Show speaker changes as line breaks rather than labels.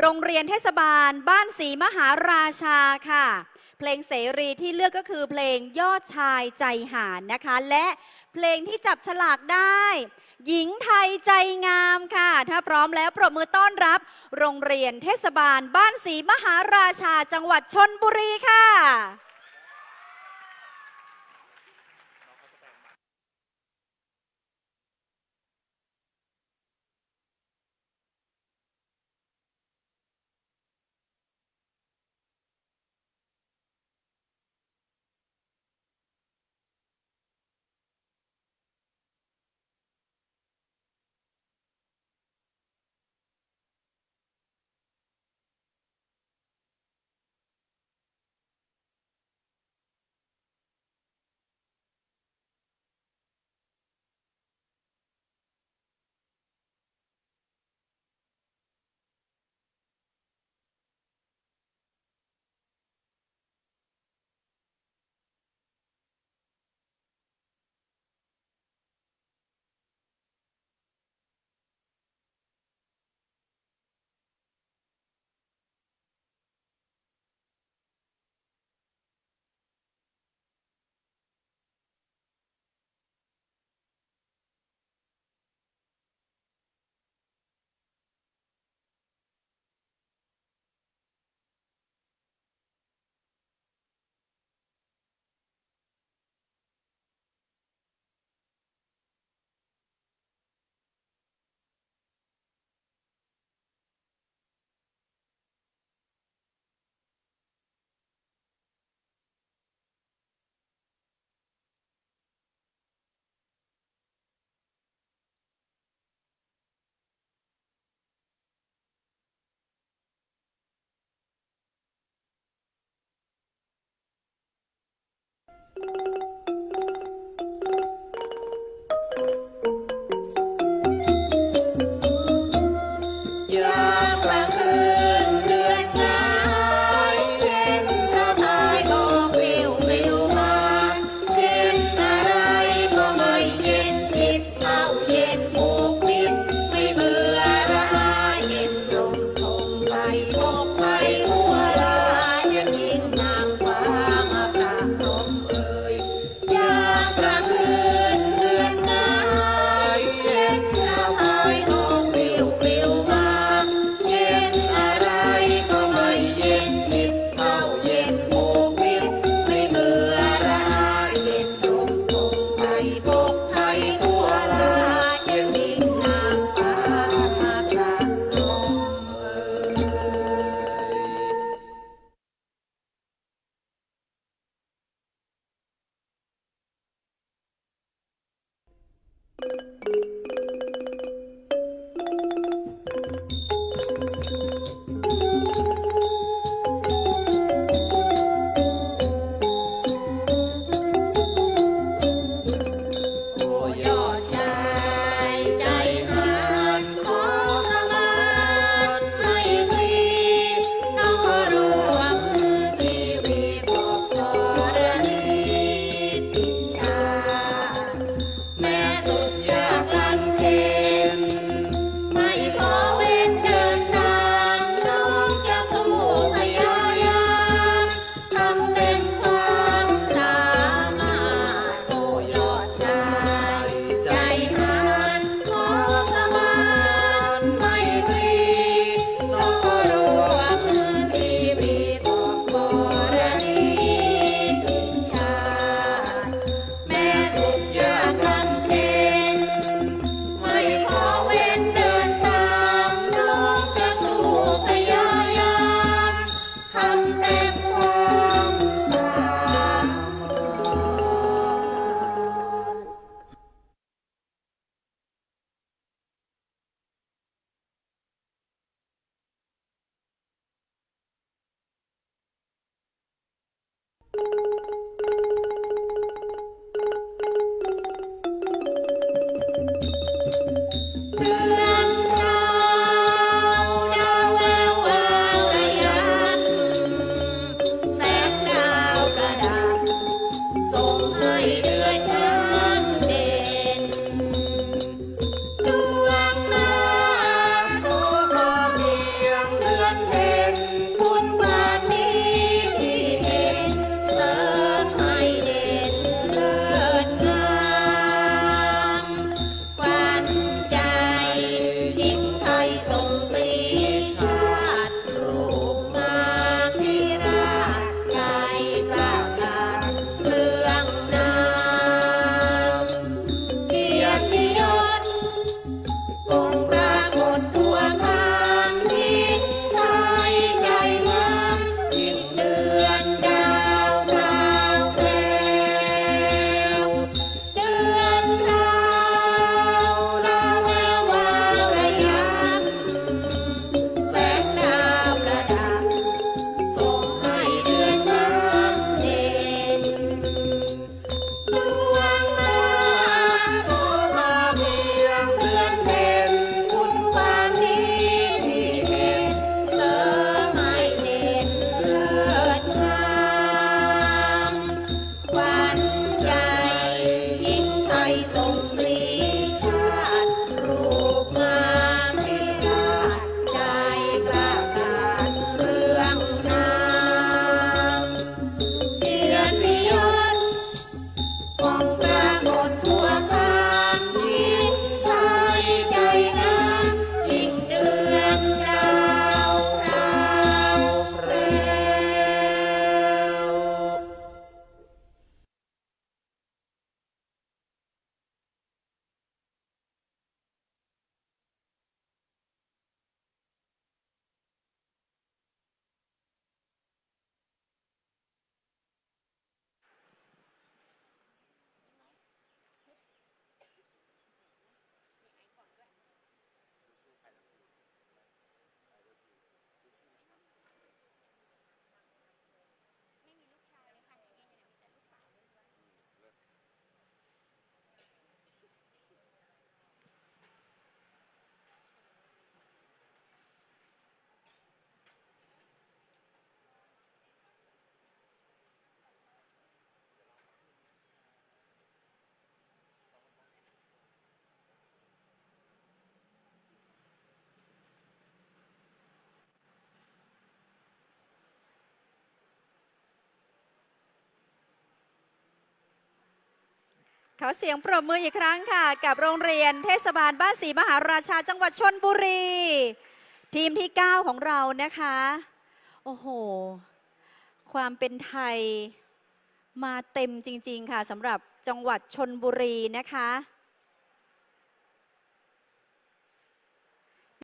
โรงเรียนเทศบาล บ้านศรีมหาราชาค่ะ เพลงเสรีที่เลือกก็คือเพลงยอดชายใจหานนะคะ และเพลงที่จับฉลากได้ หญิงไทยใจงามค่ะ ถ้าพร้อมแล้วปรบมือต้อนรับ โรงเรียนเทศบาล บ้านศรีมหาราชาจังหวัดชนบุรีค่ะ
you
ขอเสียงปรบมืออีกครั้งค่ะ กับโรงเรียนเทศบาลบ้านศรีมหาราชาจังหวัดชนบุรี ทีมที่ 9 ของเรานะคะ โอ้โห ความเป็นไทยมาเต็มจริง ๆ ค่ะสำหรับจังหวัดชนบุรีนะคะ